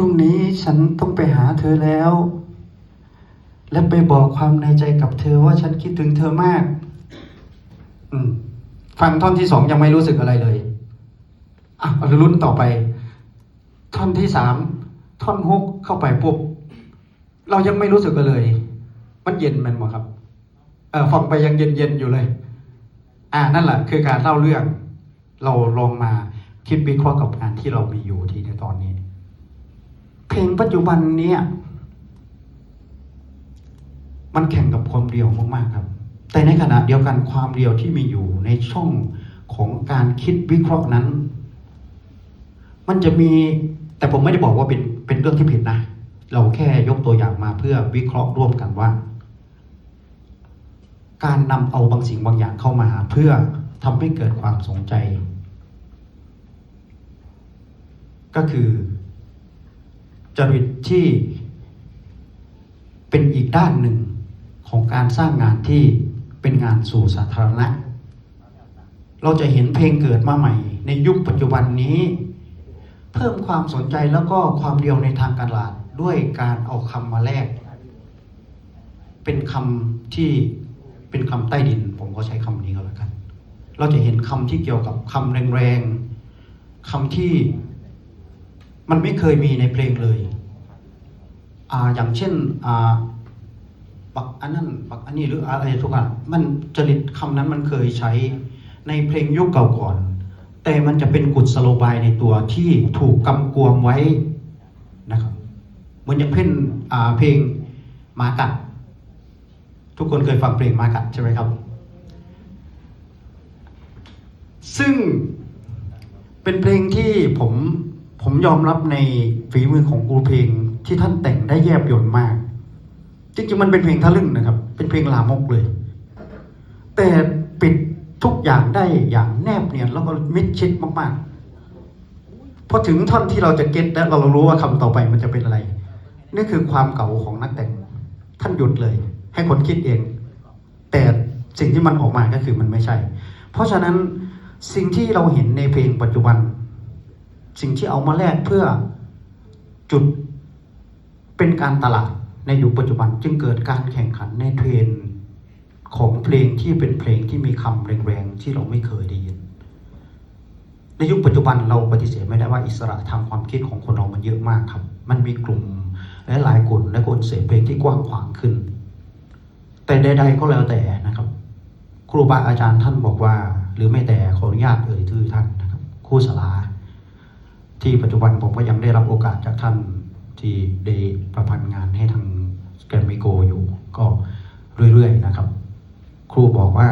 รุ่งนี้ฉันต้องไปหาเธอแล้ว และไปบอกความในใจกับเธอว่าฉันคิดถึงเธอมาก อืม ฟังท่อนที่สองยังไม่รู้สึกอะไรเลยอะลุ้นต่อไป ท่อนที่สามท่อนฮุกเข้าไปปุ๊บเรายังไม่รู้สึกเลย มันเย็นมันหมดครับ เออฟังไปยังเย็นๆอยู่เลย อ่านั่นแหละคือการเล่าเรื่อง เราลองมาคิดวิเคราะห์กับงานที่เรามีอยู่ทีในตอน ปัจจุบันเนี้ยมันแข่งกับความเดียวมากๆครับ แต่ในขณะเดียวกันความเดียวที่มีอยู่ในช่องของการคิดวิเคราะห์นั้น มันจะมีแต่ผมไม่ได้บอกว่าเป็นเป็นเรื่องที่ผิดนะ เราแค่ยกตัวอย่างมาเพื่อวิเคราะห์ร่วมกันว่า การนำเอาบางสิ่งบางอย่างเข้ามา เพื่อทำให้เกิดความสนใจ ก็คือ จริตที่เป็นอีกด้านหนึ่งของการสร้างงานที่เป็นงานสู่สาธารณะ เราจะเห็นเพลงเกิดมาใหม่ ในยุคปัจจุบันนี้ เพิ่มความสนใจแล้วก็ความเดียวในทางการตลาดด้วยการเอาคำมาแลกเป็นคำที่เป็นคำใต้ดิน ผมก็ใช้คำนี้ก็แล้วกัน เราจะเห็นคำที่เกี่ยวกับคำแรงๆคำที่ มันไม่เคยมีในเพลงเลยอ่าอย่างเช่นอ่าบักอันนั้นบักอันนี้หรืออะไรทุกอย่างมันจริตคำนั้นมันเคยใช้ในเพลงยุคเก่าก่อน แต่มันจะเป็นกุศโลบายในตัวที่ถูกกำกวมไว้นะครับเหมือนอย่างเพ่นเพลงมากัดทุกคนเคยฟังเพลงมากัดใช่ไหมครับ ซึ่งเป็นเพลงที่ผม ผมยอมรับในฝีมือของครูเพลงที่ท่านแต่งได้แยบยลมาก จริงๆมันเป็นเพลงทะลึ่งนะครับ เป็นเพลงลามกเลย แต่ปิดทุกอย่างได้อย่างแนบเนียนแล้วก็มิดชิดมากๆพอถึงท่อนที่เราจะเก็ตแล้วเรารู้ว่าคำต่อไปมันจะเป็นอะไรนี่คือความเก่าของนักแต่ง ท่านหยุดเลย ให้คนคิดเอง แต่สิ่งที่มันออกมาก็คือมันไม่ใช่ เพราะฉะนั้นสิ่งที่เราเห็นในเพลงปัจจุบัน สิ่งที่เอามาแลกเพื่อจุดเป็นการตลาดในยุคปัจจุบันจึงเกิดการแข่งขันในเทรนของเพลงที่เป็นเพลงที่มีคำแรงๆที่เราไม่เคยได้ยิน ในยุคปัจจุบันเราปฏิเสธไม่ได้ว่าอิสระทางความคิดของคนเรามันเยอะมากครับ มันมีกลุ่มและหลายกลุ่มและคนเสพเพลงที่กว้างขวางขึ้น แต่ใด ๆ ก็แล้วแต่นะครับ ครูบาอาจารย์ท่านบอกว่า หรือไม่แต่ขออนุญาตเอ่ยชื่อท่านนะครับครูสลา ที่ปัจจุบันผมก็ยังได้รับโอกาสจากท่านที่ได้ประพันธ์งานให้ทางแกรมมิโกอยู่ ก็เรื่อยๆนะครับ ครูบอกว่า